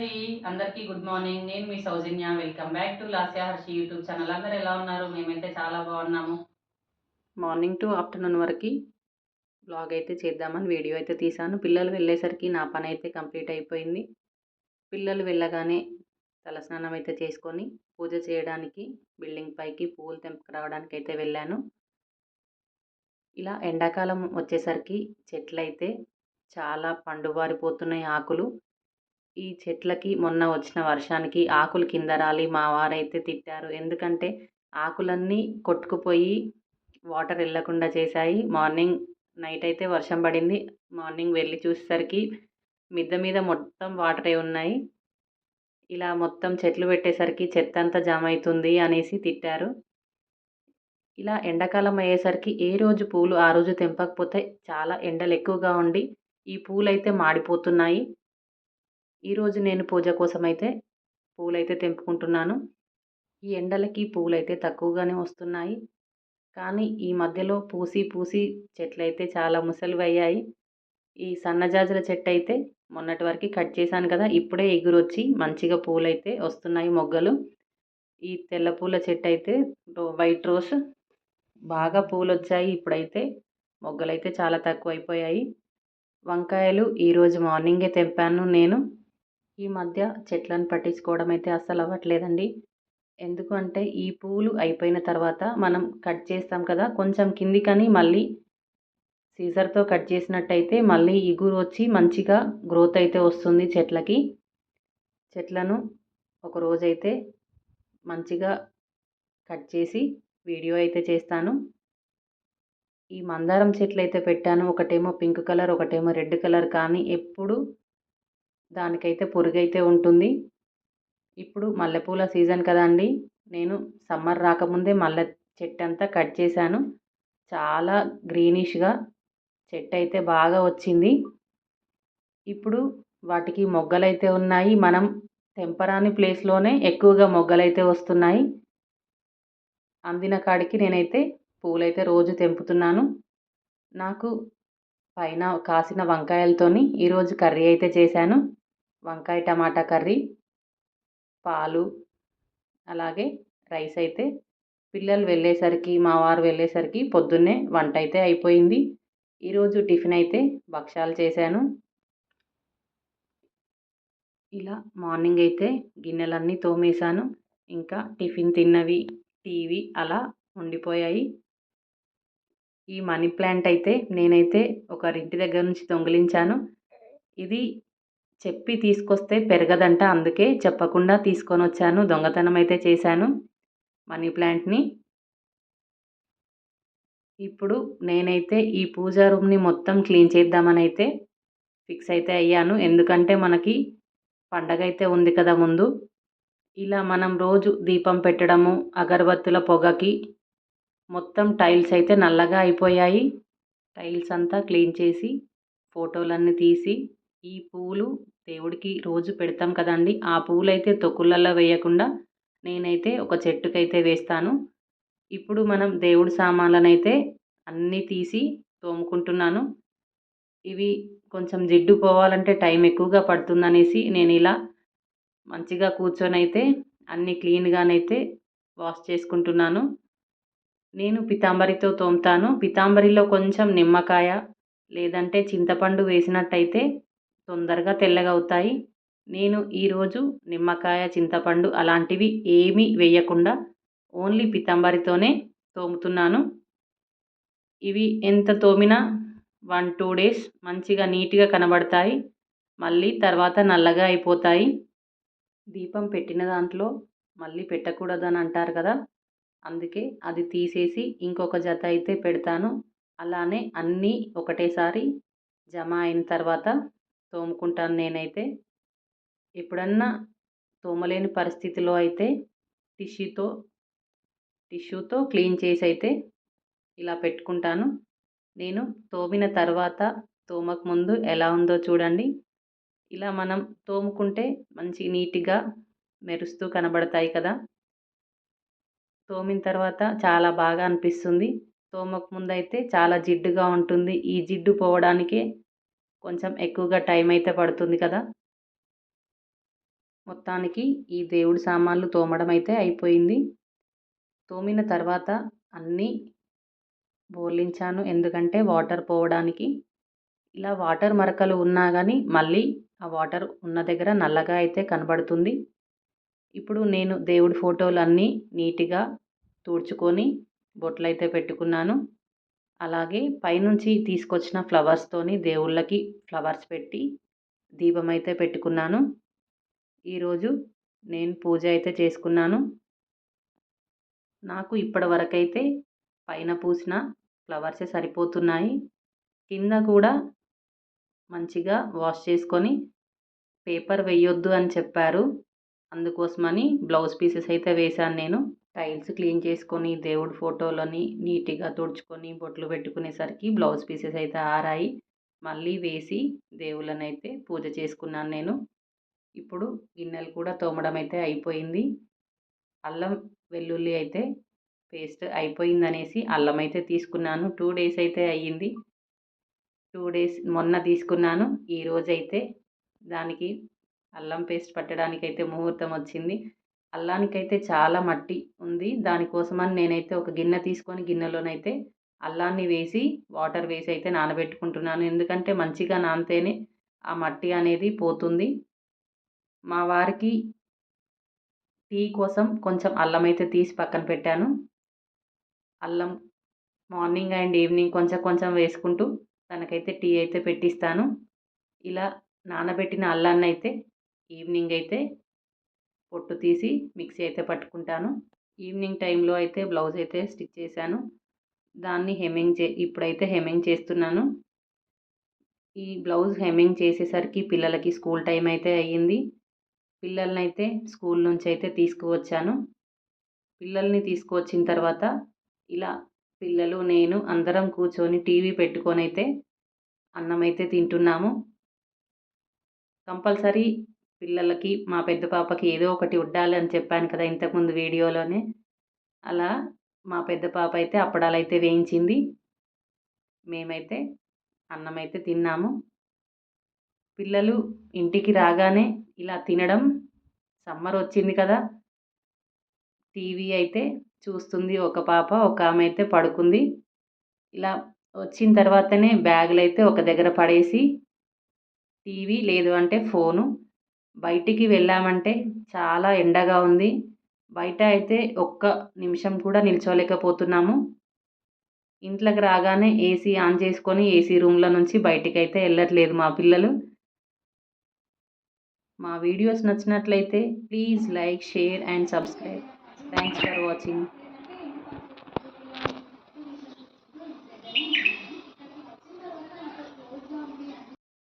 అందరికీ good morning. నేను మీ Soujanya. Welcome back to Lasya Harshi YouTube channel. అందరు ఎలా ఉన్నారు? మేమైతే చాలా బాగున్నాము. మార్నింగ్ టు ఆఫ్టర్నూన్ వరకు బ్లాగ్ అయితే చేద్దామని వీడియో అయితే తీశాను పిల్లలు వెళ్ళేసరికి నా పని అయితే కంప్లీట్ అయిపోయింది. పిల్లలు వెళ్ళగానే తలస్నానం అయితే చేసుకొని పూజ చేయడానికి బిల్డింగ్ పైకి పువ్వులు తెంపుకురావడానికి అయితే వెళ్ళాను. ఇలా ఎండాకాలం వచ్చేసరికి చెట్లయితే చాలా పండుబారిపోతున్నాయి ఆకులు. ఈ చెట్లకి మొన్న వచ్చిన వర్షానికి ఆకులు కింద రాలి మా వారైతే తిట్టారు. ఎందుకంటే ఆకులన్నీ కొట్టుకుపోయి వాటర్ వెళ్ళకుండా చేశాయి. మార్నింగ్ నైట్ అయితే వర్షం పడింది. మార్నింగ్ వెళ్ళి చూసేసరికి మిద్ద మీద మొత్తం వాటరే ఉన్నాయి. ఇలా మొత్తం చెట్లు పెట్టేసరికి చెత్త అంతా జామ అవుతుంది అనేసి తిట్టారు. ఇలా ఎండాకాలం అయ్యేసరికి ఏ రోజు పూలు ఆ రోజు తెంపకపోతే చాలా ఎండలు ఎక్కువగా ఉండి ఈ పూలు అయితే మాడిపోతున్నాయి. ఈరోజు నేను పూజ కోసం అయితే పూలైతే తెంపుకుంటున్నాను. ఈ ఎండలకి పూలైతే తక్కువగానే వస్తున్నాయి. కానీ ఈ మధ్యలో పూసి పూసి చెట్లయితే చాలా ముసలివి అయ్యాయి ఈ సన్నజాజుల చెట్టు అయితే మొన్నటి వరకు కట్ చేశాను కదా ఇప్పుడే ఎగురొచ్చి మంచిగా పూలైతే వస్తున్నాయి మొగ్గలు. ఈ తెల్ల పూల చెట్టు అయితే వైట్ రోజ్ బాగా పూలు వచ్చాయి ఇప్పుడైతే మొగ్గలు అయితే చాలా తక్కువ అయిపోయాయి వంకాయలు ఈరోజు మార్నింగే తెంపాను నేను. ఈ మధ్య చెట్లను పట్టించుకోవడం అయితే అస్సలు అవ్వట్లేదండి ఎందుకు అంటే ఈ పూలు అయిపోయిన తర్వాత మనం కట్ చేస్తాం కదా కొంచెం కిందికని మళ్ళీ సీజర్తో కట్ చేసినట్టయితే మళ్ళీ ఇగురు వచ్చి మంచిగా గ్రోత్ అయితే వస్తుంది చెట్లకి. చెట్లను ఒక రోజైతే మంచిగా కట్ చేసి వీడియో అయితే చేస్తాను. ఈ మందారం చెట్లు అయితే పెట్టాను. ఒకటేమో పింక్ కలర్ ఒకటేమో రెడ్ కలర్ కానీ ఎప్పుడు దానికైతే పురుగైతే ఉంటుంది. ఇప్పుడు మల్లెపూల సీజన్ కదండి నేను సమ్మర్ రాకముందే మల్లె చెట్టు అంతా కట్ చేశాను. చాలా గ్రీనిష్గా చెట్టు అయితే బాగా వచ్చింది. ఇప్పుడు వాటికి మొగ్గలైతే ఉన్నాయి. మనం తెంపరాని ప్లేస్లోనే ఎక్కువగా మొగ్గలైతే వస్తున్నాయి. అందిన కాడికి నేనైతే పూలైతే రోజు తెంపుతున్నాను. నాకు పైన కాసిన వంకాయలతోని ఈరోజు కర్రీ అయితే చేశాను. వంకాయ టమాటా కర్రీ పాలు అలాగే రైస్ అయితే పిల్లలు వెళ్ళేసరికి మా వారు వెళ్ళేసరికి పొద్దున్నే వంట అయితే అయిపోయింది. ఈరోజు టిఫిన్ అయితే భక్షాలు చేశాను. ఇలా మార్నింగ్ అయితే గిన్నెలన్నీ తోమేశాను. ఇంకా టిఫిన్ తిన్నవి టీవీ అలా ఉండిపోయాయి. ఈ మనీ ప్లాంట్ అయితే నేనైతే ఒకరింటి దగ్గర నుంచి దొంగిలించాను. ఇది చెప్పి తీసుకొస్తే పెరగదంట అందుకే చెప్పకుండా తీసుకొని వచ్చాను దొంగతనం అయితే చేశాను మనీ ప్లాంట్ని. ఇప్పుడు నేనైతే ఈ పూజా రూమ్ని మొత్తం క్లీన్ చేద్దామని అయితే ఫిక్స్ అయితే అయ్యాను. ఎందుకంటే మనకి పండగ అయితే ఉంది కదా ముందు. ఇలా మనం రోజు దీపం పెట్టడము అగరబత్తుల పొగకి మొత్తం టైల్స్ అయితే నల్లగా అయిపోయాయి. టైల్స్ అంతా క్లీన్ చేసి ఫోటోలన్నీ తీసి ఈ పూలు దేవుడికి రోజు పెడతాం కదండి. ఆ పూలైతే తొక్కులలో వేయకుండా నేనైతే ఒక చెట్టుకైతే వేస్తాను. ఇప్పుడు మనం దేవుడి సామాన్లనైతే అన్నీ తీసి తోముకుంటున్నాను. ఇవి కొంచెం జిడ్డు పోవాలంటే టైం ఎక్కువగా పడుతుందనేసి నేను ఇలా మంచిగా కూర్చొని అయితే అన్నీ క్లీన్గానైతే వాష్ చేసుకుంటున్నాను. నేను పితాంబరితో తోముతాను. పితాంబరిలో కొంచెం నిమ్మకాయ లేదంటే చింతపండు వేసినట్టయితే తొందరగా తెల్లగా అవుతాయి నేను ఈరోజు నిమ్మకాయ చింతపండు అలాంటివి ఏమీ వేయకుండా ఓన్లీ పితంబరితోనే తోముతున్నాను. ఇవి ఎంత తోమినా వన్ టూ డేస్ మంచిగా నీట్గా కనబడతాయి. మళ్ళీ తర్వాత నల్లగా అయిపోతాయి. దీపం పెట్టిన దాంట్లో మళ్ళీ పెట్టకూడదని అంటారు కదా! అందుకే అది తీసేసి ఇంకొక జత అయితే పెడతాను. అలానే అన్నీ ఒకటేసారి జమ అయిన తర్వాత తోముకుంటాను నేనైతే. ఎప్పుడన్నా తోమలేని పరిస్థితిలో అయితే టిష్యూతో టిష్యూతో క్లీన్ చేసి అయితే ఇలా పెట్టుకుంటాను. నేను తోమిన తర్వాత తోమక ముందు ఎలా ఉందో చూడండి. ఇలా మనం తోముకుంటే మంచి నీట్గా మెరుస్తూ కనబడతాయి కదా. తోమిన తర్వాత చాలా బాగా అనిపిస్తుంది. తోమక ముందు అయితే చాలా జిడ్డుగా ఉంటుంది. ఈ జిడ్డు పోవడానికే కొంచెం ఎక్కువగా టైం అయితే పడుతుంది కదా. మొత్తానికి ఈ దేవుడి సామాన్లు తోమడం అయితే అయిపోయింది. తోమిన తర్వాత అన్నీ బోర్లించాను. ఎందుకంటే వాటర్ పోవడానికి. ఇలా వాటర్ మరకలు ఉన్నా కానీ మళ్ళీ ఆ వాటర్ ఉన్న దగ్గర నల్లగా అయితే కనబడుతుంది. ఇప్పుడు నేను దేవుడి ఫోటోలు అన్నీ నీట్గా తుడుచుకొని బొట్లు అయితే పెట్టుకున్నాను. అలాగే పైనుంచి తీసుకొచ్చిన ఫ్లవర్స్తోని దేవుళ్ళకి ఫ్లవర్స్ పెట్టి దీపం అయితే పెట్టుకున్నాను. ఈరోజు నేను పూజ అయితే చేసుకున్నాను. నాకు ఇప్పటివరకైతే పైన పూసిన ఫ్లవర్సే సరిపోతున్నాయి. కింద కూడా మంచిగా వాష్ చేసుకొని పేపర్ వేయొద్దు అని చెప్పారు. అందుకోసమని బ్లౌజ్ పీసెస్ అయితే వేశాను నేను. టైల్స్ క్లీన్ చేసుకొని దేవుడి ఫోటోలని నీట్గా తుడుచుకొని బొట్లు పెట్టుకునేసరికి బ్లౌజ్ పీసెస్ అయితే ఆరాయి. మళ్ళీ వేసి దేవుళ్ళని అయితే పూజ చేసుకున్నాను నేను. ఇప్పుడు గిన్నెలు కూడా తోమడం అయితే అయిపోయింది. అల్లం వెల్లుల్లి అయితే పేస్ట్ అయిపోయిందనేసి అల్లం అయితే తీసుకున్నాను. టూ డేస్ అయితే అయ్యింది. టూ డేస్ మొన్న తీసుకున్నాను. ఈరోజైతే దానికి అల్లం పేస్ట్ పట్టడానికి అయితే ముహూర్తం వచ్చింది. అల్లానికైతే చాలా మట్టి ఉంది. దానికోసమని నేనైతే ఒక గిన్నె తీసుకొని గిన్నెలోనైతే అల్లాన్ని వేసి వాటర్ వేసి అయితే నానబెట్టుకుంటున్నాను. ఎందుకంటే మంచిగా నానితేనే ఆ మట్టి అనేది పోతుంది. మా వారికి టీ కోసం కొంచెం అల్లం అయితే తీసి పక్కన పెట్టాను. అల్లం మార్నింగ్ అండ్ ఈవినింగ్ కొంచెం కొంచెం వేసుకుంటూ తనకైతే టీ అయితే పెట్టిస్తాను. ఇలా నానబెట్టిన అల్లాన్ని అయితే ఈవినింగ్ అయితే పొట్టు తీసి మిక్సీ అయితే పట్టుకుంటాను. ఈవినింగ్ టైంలో అయితే బ్లౌజ్ అయితే స్టిచ్ చేశాను. దాన్ని హెమ్మింగ్ చే ఇప్పుడైతే హెమ్మింగ్ చేస్తున్నాను. ఈ బ్లౌజ్ హెమ్మింగ్ చేసేసరికి పిల్లలకి స్కూల్ టైం అయితే అయ్యింది. పిల్లల్ని అయితే స్కూల్ నుంచి అయితే తీసుకువచ్చాను. పిల్లల్ని తీసుకువచ్చిన తర్వాత ఇలా పిల్లలు నేను అందరం కూర్చొని టీవీ పెట్టుకొని అయితే అన్నం అయితే తింటున్నాము. కంపల్సరీ పిల్లలకి మా పెద్ద పాపకి ఏదో ఒకటి ఉండాలి అని చెప్పాను కదా ఇంతకుముందు వీడియోలోనే. అలా మా పెద్ద పాప అయితే అప్పడాలు అయితే వేయించింది. మేమైతే అన్నం అయితే తిన్నాము. పిల్లలు ఇంటికి రాగానే ఇలా తినడం సమ్మర్ వచ్చింది కదా. టీవీ అయితే చూస్తుంది ఒక పాప ఒక ఆమె అయితే పడుకుంది. ఇలా వచ్చిన తర్వాతనే బ్యాగులు అయితే ఒక దగ్గర పడేసి టీవీ లేదు అంటే ఫోను బయటికి వెళ్ళామంటే చాలా ఎండగా ఉంది. బయట అయితే ఒక్క నిమిషం కూడా నిల్చోలేకపోతున్నాము. ఇంట్లోకి రాగానే ఏసీ ఆన్ చేసుకొని ఏసీ రూమ్లో నుంచి బయటికి అయితే వెళ్ళట్లేదు మా పిల్లలు. మా వీడియోస్ నచ్చినట్లయితే please like share and subscribe. Thanks for watching.